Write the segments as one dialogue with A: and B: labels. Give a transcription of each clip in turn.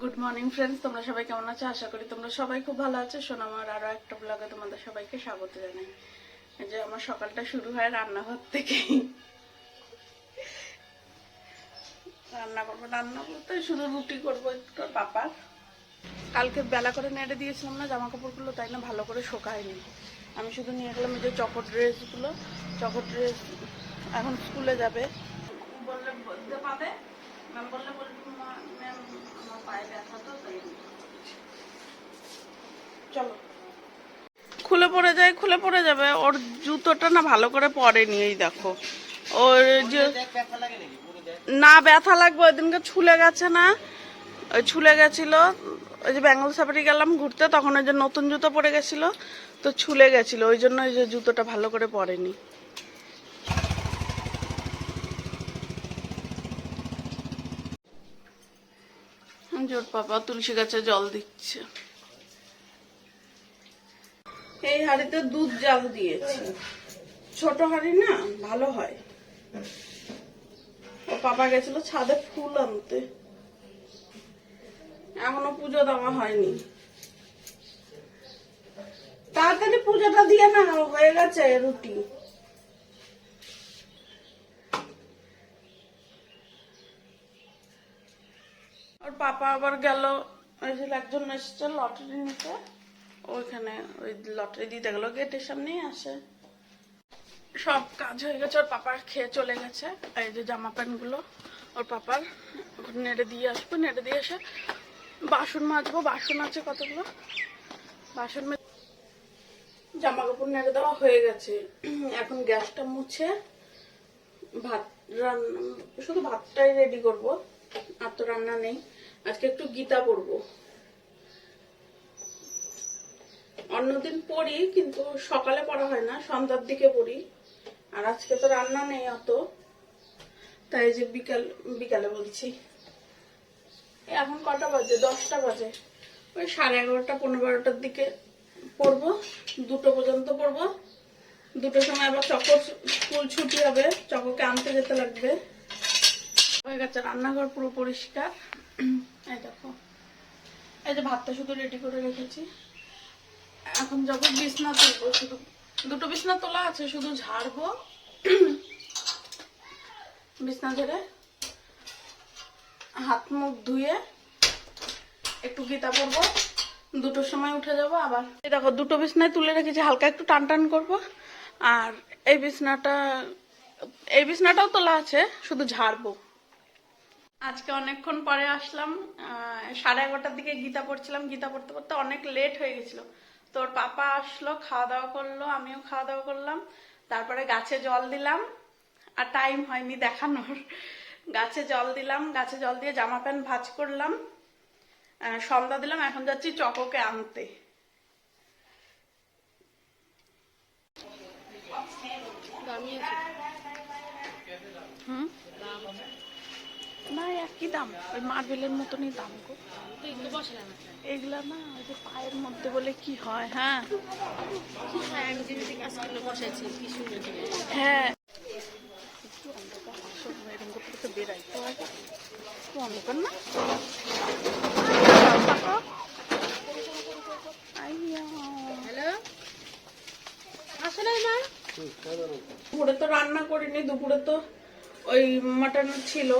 A: Good morning friends তোমরা সবাই কেমন আছো? আশা করি তোমরা সবাই খুব ভালো আছো। শোনো আমার আরও একটা ব্লগে তোমাদের সবাইকে স্বাগত জানাই। যে আমার সকালটা শুরু হয় রান্নাঘর থেকেই। রান্না করব, রান্না করতে শুধু রুটি করব একটু পাপার। কালকে বেলা করে নেড়ে দিয়েছিলাম না জামা কাপড়গুলো তাই না ভালো করে শোকায়নি। আমি শুধু নিয়ে গেলাম যে চকর ড্রেসগুলো চকর ড্রেস এখন স্কুলে যাবে। বললে বলতে পাবে? ম্যাম বললে পায়ে ব্যথা তো চলো। খুলে পড়ে যায় খুলে পড়ে যাবে। ওর জুতোটা না ভালো করে পরেনি এই দেখো। ওর যে না ব্যথা লাগবে ওই দিনকে ছুলে গেছে না। ওই ছুলে গেছিল। ওই যে বেঙ্গল সাফারি গেলাম ঘুরতে তখন ওই যে নতুন জুতো পরে গেছিল তো ছুলে গেছিল। ওই জন্য ওই যে জুতোটা ভালো করে পরেনি। জোর পাপা তুলসী গাছে জল দিচ্ছে। এই হাড়িতে দুধ জাল দিয়েছি। ছোট হাড়ি না, ভালো হয়। ও পাপা গেছিল ছাদে ফুল আনতে। এখনও পুজো দেওয়া হয়নি। তাড়াতাড়ি পুজোটা দিয়ে না হয়ে গেছে রুটি ওর পাপা আবার গেল। ওই যে একজন এসছে লটারি নিতে। ওইখানে ওই লটারি দিতে গেল, গেটের সামনেই আসে। সব কাজ হয়ে গেছে, ওর পাপা খেয়ে চলে গেছে। এই যে জামা প্যান্টগুলো ওর পাপার নেড়ে দিয়ে আসব, নেড়ে দিয়ে এসে বাসন মাজবো। বাসন আছে কতগুলো? বাসন জামা কাপড় নেড়ে দেওয়া হয়ে গেছে। এখন গ্যাসটা মুছে ভাত রান্না শুধু ভাতটাই রেডি করব। আর তো রান্না নেই। আজকে একটু গীতা পড়ব। অন্যদিন পড়ি, কিন্তু সকালে পড়া হয় না, সন্ধ্যার দিকে পড়ি। আর আজকে তো রান্না নেই অত, তাই যে বিকাল, বিকালে বলছি। এখন কটা বাজে? দশটা বাজে। ওই সাড়ে এগারোটা, পনেরো বারোটার দিকে পড়ব। দুটো পর্যন্ত পড়ব। দুটোর সময় আবার চকর স্কুল ছুটি হবে, চককে আনতে যেতে লাগবে। হয়ে গেছে রান্নাঘর পুরো পরিষ্কার। এই দেখো। এই যে ভাতটা শুধু রেডি করে রেখেছি। এখন যখন বিছনা তুলবো শুধু। দুটো বিছনা তোলা আছে, শুধু ঝাড়বো। বিছনা ঝেড়ে হাত মুখ ধুয়ে একটু গীতা পড়ব। দুটোর সময় উঠে যাব আবার। এই দেখো, দুটো বিছনায় তুলে রেখেছি, হালকা একটু টান টান করব। আর এই বিছনাটা, এই বিছনাটাও তোলা আছে, শুধু ঝাড়বো। আজকে অনেকক্ষণ পরে আসলাম সাড়ে এগারোটার দিকে গীতা পড়ছিলাম। গীতা পড়তে পড়তে অনেক লেট হয়ে গেছিল। তোর পাপা আসলো খাওয়া দাওয়া করল আমিও খাওয়া দাওয়া করলাম। তারপরে গাছে জল দিলাম আর টাইম হয়নি দেখানোর। গাছে জল দিলাম গাছে জল দিয়ে জামা প্যান্ট ভাজ করলাম সন্ধ্যা দিলাম এখন যাচ্ছি চকোকে আনতে। হুম? না একই দাম। ওই মার্বেলের মতনই দাম গো। এগুলা না? ওই যে পায়ের মধ্যে বলে কি হয় হ্যাঁ? হ্যাঁ হয়। অন্ধকার না। দুপুরে তো রান্না করিনি দুপুরে তো ওই মাটন ছিল।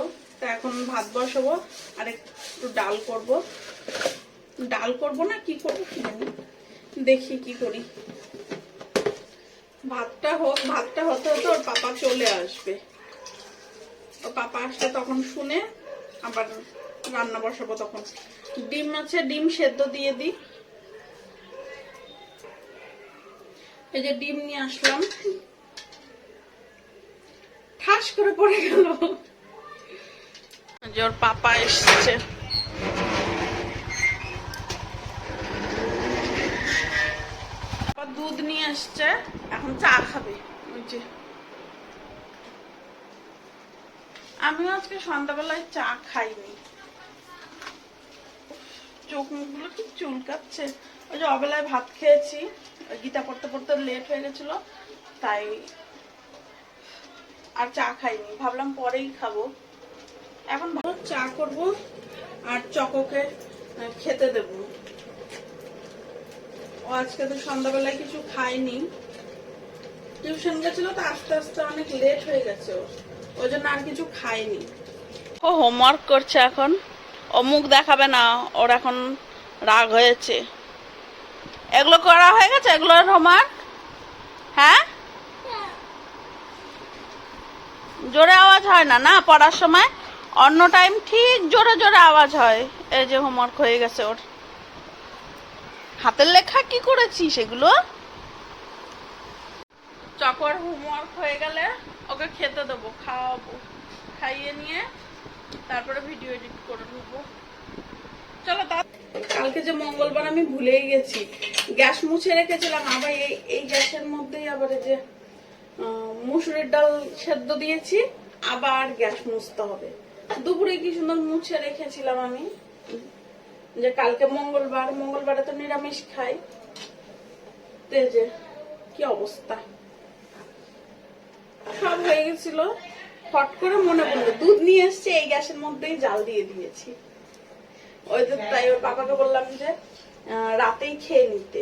A: তা এখন ভাত বসাবো, আর একটু ডাল করব। ডাল করব না, কি করব কি জানি। দেখি কি করি। ভাতটা হোক, ভাতটা হতে হতে ওর পাপা চলে আসবে। ওর পাপা আসলে তখন শুনে আবার রান্না বসাবো তখন। ডিম আছে, ডিম সেদ্ধ দিয়ে দিই। এই যে ডিম নিয়ে আসলাম। ঠাস করে পড়ে গেল। ওর পাপা এসছে। দুধ নিয়ে আসছে, এখন চা খাবে। ওই যে। আমিও আজকে সন্ধ্যাবেলায় চা খাইনি। চোখ মুখগুলো কি চুলকাচ্ছে। ওই যে অবেলায় ভাত খেয়েছি, গীতা পড়তে পড়তে লেট হয়ে গেছিল, তাই আর চা খাইনি। ভাবলাম পরেই খাব। এখন ভালো চা করব আর চকোকে খেতে দেব। ও আজকে তো সন্ধ্যাবেলায় কিছু খায়নি। টিউশন গেছিল তো আস্তে আস্তে অনেক লেট হয়ে গেছে ওর। ওই জন্য আর কিছু খায়নি। ও হোমওয়ার্ক করছে এখন। ও মুখ দেখাবে না ওর এখন রাগ হয়েছে। এগুলো করা হয়ে গেছে? এগুলোর হোমওয়ার্ক হ্যাঁ। জোরে আওয়াজ হয় না না? পড়ার সময়? অন্য টাইম ঠিক জোরে জোরে আওয়াজ হয়। এই যে হোমওয়ার্ক হয়ে গেছে ওর। হাতের লেখা কি করেছি সেগুলো চকর হোমওয়ার্ক হয়ে গেলে ওকে খেতে দেবো, খাওয়াবো, খাইয়ে নিয়ে তারপরে ভিডিও এডিট করে নেব। চলো তা কালকে যে মঙ্গলবার আমি ভুলেই গেছি। গ্যাস মুছে রেখেছিলাম, আবার এই এই গ্যাসের মধ্যেই আবার যে মুসুরির ডাল সেদ্ধ দিয়েছি, আবার গ্যাস মুছতে হবে। দুপুরে কি সুন্দর মুছে রেখেছিলাম আমি? যে কালকে মঙ্গলবার, মঙ্গলবারে তো নিরামিষ খাই। তো এই যে, কি অবস্থা? সব হয়ে গেছিল। ফট করে মনে পড়ল, দুধ নিয়ে এসছে, এই গ্যাসের মধ্যেই জাল দিয়ে দিয়েছি। ওই তো তাই ওর বাবাকে বললাম যে রাতেই খেয়ে নিতে।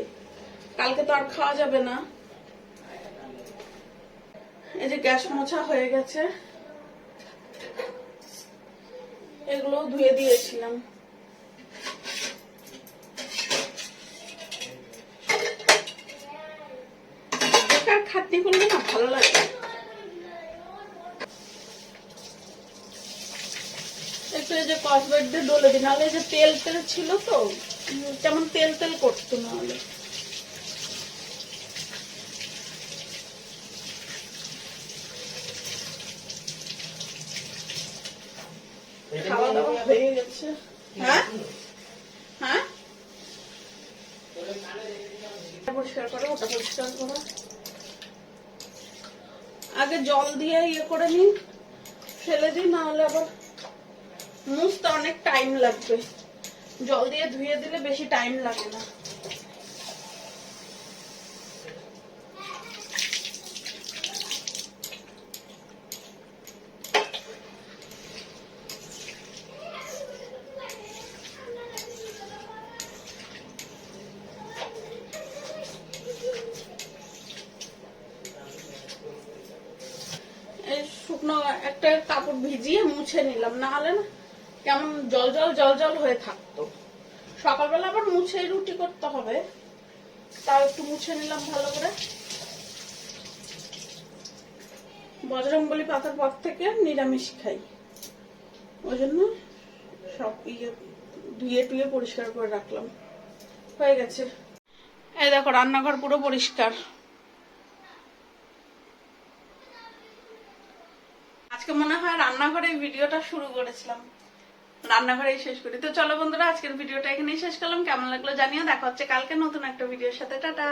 A: কালকে তো আর খাওয়া যাবে না। এই যে গ্যাস মোছা হয়ে গেছে। এগুলো ধুয়ে দিয়েছিলাম। বেকার খাটনি করলে না ভালো লাগে। একটু এই যে কসবেট দিয়ে ডলে দিই, নাহলে যে তেল তেল ছিল তো কেমন তেল তেল করতো নাহলে খাওয়া যাচ্ছে আগে জল দিয়ে ইয়ে করে নিন ফেলে দিই, নাহলে আবার মুছতে অনেক টাইম লাগবে। জল দিয়ে ধুয়ে দিলে বেশি টাইম লাগে না এই শুকনো একটা কাপড় ভিজিয়ে মুছে নিলাম। না হলে না কেমন জল জল জল জল হয়ে থাকতো। সকালবেলা আবার মুছে রুটি করতে হবে। তাও একটু মুছে নিলাম ভালো করে। বজরঙ্গলি পাতার পর থেকে নিরামিষ খাই। ওই জন্য সব ইয়ে ধুয়ে টুয়ে পরিষ্কার করে রাখলাম। হয়ে গেছে। এই দেখো, রান্নাঘর পুরো পরিষ্কার। আজকে রান্নাঘরে ভিডিওটা শুরু করেছিলাম। রান্নাঘরেই শেষ করি। তো চলো বন্ধুরা, আজকের ভিডিওটা এখানেই শেষ করলাম। কেমন লাগল জানিও। দেখা হচ্ছে কালকে নতুন একটা ভিডিওর সাথে। টাটা।